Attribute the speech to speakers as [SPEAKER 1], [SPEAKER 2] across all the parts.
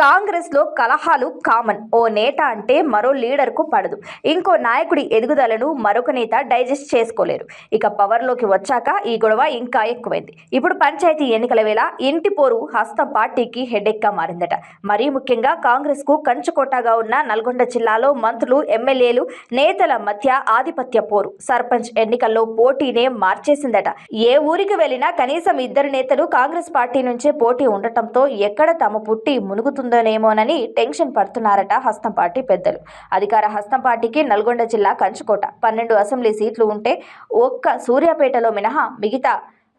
[SPEAKER 1] కాంగ్రెస్లో కలహాలు కామన్. ఓ నేత అంటే మరో లీడర్కు పడదు. ఇంకో నాయకుడి ఎదుగుదలను మరొక నేత డైజెస్ట్ చేసుకోలేరు. ఇక పవర్లోకి వచ్చాక ఈ గొడవ ఇంకా ఎక్కువైంది. ఇప్పుడు పంచాయతీ ఎన్నికల వేళ ఇంటి పోరు హస్తం పార్టీకి హెడేక్గా మారిందట. మరీ ముఖ్యంగా కాంగ్రెస్కు కంచుకోటగా ఉన్న నల్గొండ జిల్లాలో మంత్రులు ఎమ్మెల్యేలు నేతల మధ్య ఆధిపత్య పోరు. సర్పంచ్ ఎన్నికల్లో పోటీనే మార్చేసిందట. ఏ ఊరికి వెళ్ళినా కనీసం ఇద్దరు నేతలు కాంగ్రెస్ పార్టీ నుంచే పోటీ ఉండటంతో ఎక్కడ తమ పుట్టి మునుగుతుంది మునుగుతుందోనేమోనని టెన్షన్ పడుతున్నారట హస్తం పార్టీ పెద్దలు. అధికార హస్తం పార్టీకి నల్గొండ జిల్లా కంచుకోట. పన్నెండు అసెంబ్లీ సీట్లు ఉంటే ఒక్క సూర్యాపేటలో మినహా మిగతా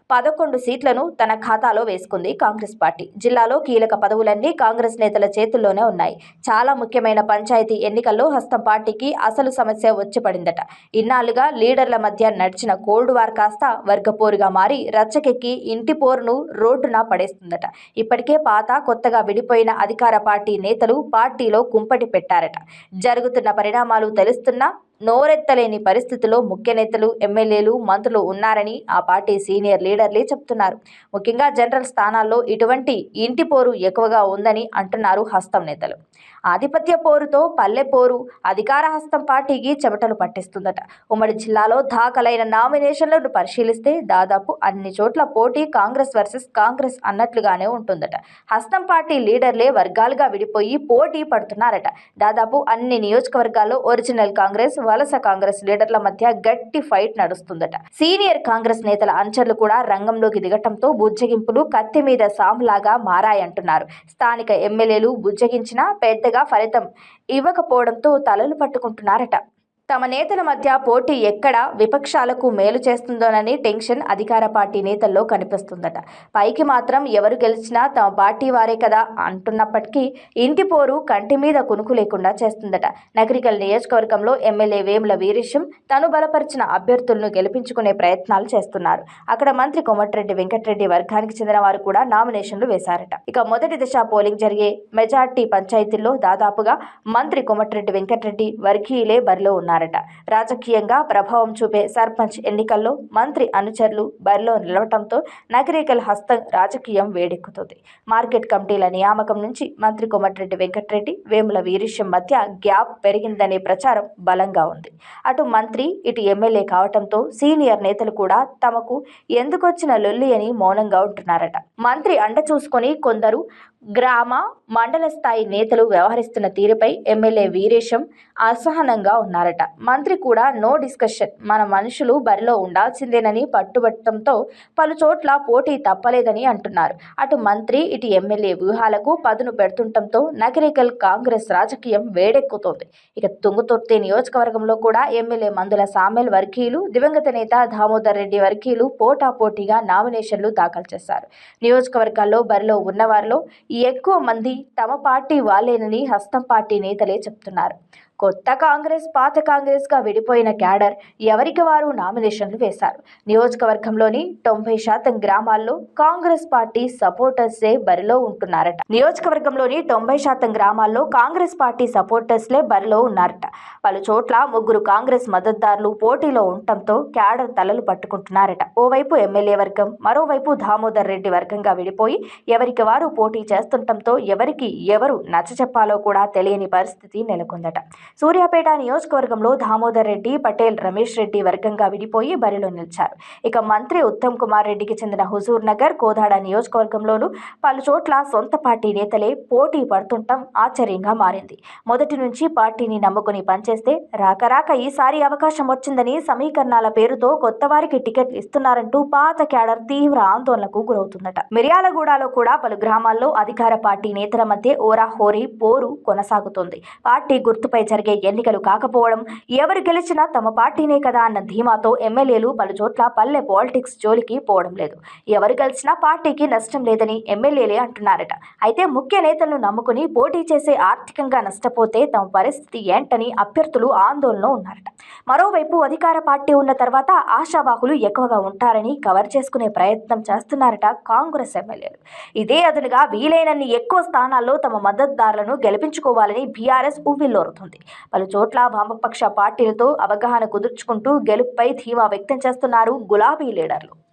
[SPEAKER 1] పదకొండు సీట్లను తన ఖాతాలో వేసుకుంది కాంగ్రెస్ పార్టీ. జిల్లాలో కీలక పదవులన్నీ కాంగ్రెస్ నేతల చేతుల్లోనే ఉన్నాయి. చాలా ముఖ్యమైన పంచాయతీ ఎన్నికల్లో హస్తం పార్టీకి అసలు సమస్య వచ్చి పడిందట. ఇన్నాళ్ళుగా లీడర్ల మధ్య నడిచిన కోల్డ్ వార్ కాస్త వర్గపోరుగా మారి రచ్చకెక్కి ఇంటి పోరును రోడ్డున పడేస్తుందట. ఇప్పటికే పాత కొత్తగా విడిపోయిన అధికార పార్టీ నేతలు పార్టీలో కుంపటి పెట్టారట. జరుగుతున్న పరిణామాలు తెలుస్తున్నా నోరెత్తలేని పరిస్థితిలో ముఖ్య నేతలు ఎమ్మెల్యేలు మంత్రులు ఉన్నారని ఆ పార్టీ సీనియర్ లీడర్లే చెప్తున్నారు. ముఖ్యంగా జనరల్ స్థానాల్లో ఇటువంటి ఇంటి పోరు ఎక్కువగా ఉందని అంటున్నారు హస్తం నేతలు. ఆధిపత్య పోరుతో పల్లె పోరు అధికార హస్తం పార్టీకి చెమటలు పట్టిస్తుందట. ఉమ్మడి జిల్లాలో దాఖలైన నామినేషన్లను పరిశీలిస్తే దాదాపు అన్ని చోట్ల పోటీ కాంగ్రెస్ వర్సెస్ కాంగ్రెస్ అన్నట్లుగానే ఉంటుందట. హస్తం పార్టీ లీడర్లే వర్గాలుగా విడిపోయి పోటీ పడుతున్నారట. దాదాపు అన్ని నియోజకవర్గాల్లో ఒరిజినల్ కాంగ్రెస్ వలస కాంగ్రెస్ లీడర్ల మధ్య గట్టి ఫైట్ నడుస్తుందట. సీనియర్ కాంగ్రెస్ నేతల అంచర్లు కూడా రంగంలోకి దిగటంతో బుజ్జగింపులు కత్తి మీద సాంలాగా మారాయంటున్నారు. స్థానిక ఎమ్మెల్యేలు బుజ్జగించినా పెద్దగా ఫలితం ఇవ్వకపోవడంతో తలలు పట్టుకుంటున్నారట. తమ నేతల మధ్య పోటీ ఎక్కడ విపక్షాలకు మేలు చేస్తుందోనని టెన్షన్ అధికార పార్టీ నేతల్లో కనిపిస్తుందట. పైకి మాత్రం ఎవరు గెలిచినా తమ పార్టీ వారే కదా అంటున్నప్పటికీ ఇంటి పోరు కంటి మీద కునుకు లేకుండా చేస్తుందట. నగరికల్ నియోజకవర్గంలో ఎమ్మెల్యే వేముల వీరేశం తను బలపరిచిన అభ్యర్థులను గెలిపించుకునే ప్రయత్నాలు చేస్తున్నారు. అక్కడ మంత్రి కోమటిరెడ్డి వెంకటరెడ్డి వర్గానికి చెందిన వారు కూడా నామినేషన్లు వేశారట. ఇక మొదటి దశ పోలింగ్ జరిగే మెజార్టీ పంచాయతీల్లో దాదాపుగా మంత్రి కోమటిరెడ్డి వెంకటరెడ్డి వర్గీయులే బరిలో ఉన్నారు. ఉన్నారట రాజకీయంగా ప్రభావం చూపే సర్పంచ్ ఎన్నికల్లో మంత్రి అనుచరులు బరిలో నిలవటంతో నగరికల్ హస్తం రాజకీయం వేడెక్కుతుంది. మార్కెట్ కమిటీల నియామకం నుంచి మంత్రి కోమటిరెడ్డి వెంకటరెడ్డి వేముల వీరేశం మధ్య గ్యాప్ పెరిగిందనే ప్రచారం బలంగా ఉంది. అటు మంత్రి ఇటు ఎమ్మెల్యే కావటంతో సీనియర్ నేతలు కూడా తమకు ఎందుకొచ్చిన లొల్లి అని మౌనంగా ఉంటున్నారట. మంత్రి అండ చూసుకొని కొందరు గ్రామ మండల స్థాయి నేతలు వ్యవహరిస్తున్న తీరుపై ఎమ్మెల్యే వీరేశం అసహనంగా ఉన్నారట. మంత్రి కూడా నో డిస్కషన్ మన మనుషులు బరిలో ఉండాల్సిందేనని పట్టుబట్టడంతో పలు చోట్ల పోటీ తప్పలేదని అంటున్నారు. అటు మంత్రి ఇటు ఎమ్మెల్యే వ్యూహాలకు పదును పెడుతుండటంతో నగరికల్ కాంగ్రెస్ రాజకీయం వేడెక్కుతోంది. ఇక తుంగుతుర్తి నియోజకవర్గంలో కూడా ఎమ్మెల్యే మందుల సామెల్ వర్గీయులు దివంగత నేత దామోదర్ రెడ్డి వర్గీయులు పోటాపోటీగా నామినేషన్లు దాఖలు చేశారు. నియోజకవర్గాల్లో బరిలో ఉన్నవారిలో ఎక్కువ మంది తమ పార్టీ వాళ్ళేనని హస్తం పార్టీ నేతలే చెప్తున్నారు. కొత్త కాంగ్రెస్ పాత కాంగ్రెస్గా విడిపోయిన క్యాడర్ ఎవరికి వారు నామినేషన్లు వేశారు? నియోజకవర్గంలోని తొంభై శాతం గ్రామాల్లో కాంగ్రెస్ పార్టీ సపోర్టర్సే బరిలో ఉంటున్నారట. నియోజకవర్గంలోని తొంభై శాతం గ్రామాల్లో కాంగ్రెస్ పార్టీ సపోర్టర్స్లే బరిలో ఉన్నారట. పలు చోట్ల ముగ్గురు కాంగ్రెస్ మద్దతుదారులు పోటీలో ఉండటంతో క్యాడర్ తలలు పట్టుకుంటున్నారట. ఓవైపు ఎమ్మెల్యే వర్గం మరోవైపు దామోదర్ రెడ్డి వర్గంగా విడిపోయి ఎవరికి వారు పోటీ చేస్తుండటంతో ఎవరికి ఎవరు నచ్చ చెప్పాలో కూడా తెలియని పరిస్థితి నెలకొందట. సూర్యాపేట నియోజకవర్గంలో దామోదర్ రెడ్డి పటేల్ రమేష్ రెడ్డి వర్గంగా విడిపోయి బరిలో నిలిచారు. ఇక మంత్రి ఉత్తమ్ కుమార్ రెడ్డికి చెందిన హుజూర్ నగర్ కోదాడ నియోజకవర్గంలోనూ పలు చోట్ల సొంత పార్టీ నేతలే పోటీ పడుతుండటం ఆశ్చర్యంగా మారింది. మొదటి నుంచి పార్టీని నమ్ముకుని పనిచేస్తే రాకరాక ఈసారి అవకాశం వచ్చిందని సమీకరణాల పేరుతో కొత్త వారికి టికెట్లు ఇస్తున్నారంటూ పాత క్యాడర్ తీవ్ర ఆందోళనకు గురవుతుందట. మిర్యాలగూడలో కూడా పలు గ్రామాల్లో అధికార పార్టీ నేతల మధ్య ఓరా హోరీ పోరు కొనసాగుతోంది. పార్టీ గుర్తుపై జరిగే ఎన్నికలు కాకపోవడం ఎవరు గెలిచినా తమ పార్టీనే కదా అన్న ధీమాతో ఎమ్మెల్యేలు పలు చోట్ల పల్లె పాలిటిక్స్ జోలికి పోవడం లేదు. ఎవరు గెలిచినా పార్టీకి నష్టం లేదని ఎమ్మెల్యేలే అంటున్నారట. అయితే ముఖ్య నేతలను నమ్ముకుని పోటీ చేసే ఆర్థికంగా నష్టపోతే తమ పరిస్థితి ఏంటని అభ్యర్థులు ఆందోళనలో ఉన్నారట. మరోవైపు అధికార పార్టీ ఉన్న తర్వాత ఆశావాహులు ఎక్కువగా ఉంటారని కవర్ చేసుకునే ప్రయత్నం చేస్తున్నారట కాంగ్రెస్ ఎమ్మెల్యేలు. ఇదే అదునుగా వీలైనన్ని ఎక్కువ స్థానాల్లో తమ మద్దతుదారులను గెలిపించుకోవాలని బీఆర్ఎస్ ఉవ్విల్లోరుతుంది. పలు చోట్ల వామపక్ష పార్టీలతో అవగాహన కుదుర్చుకుంటూ గెలుపుపై ధీమా వ్యక్తం చేస్తున్నారు గులాబీ లీడర్లు.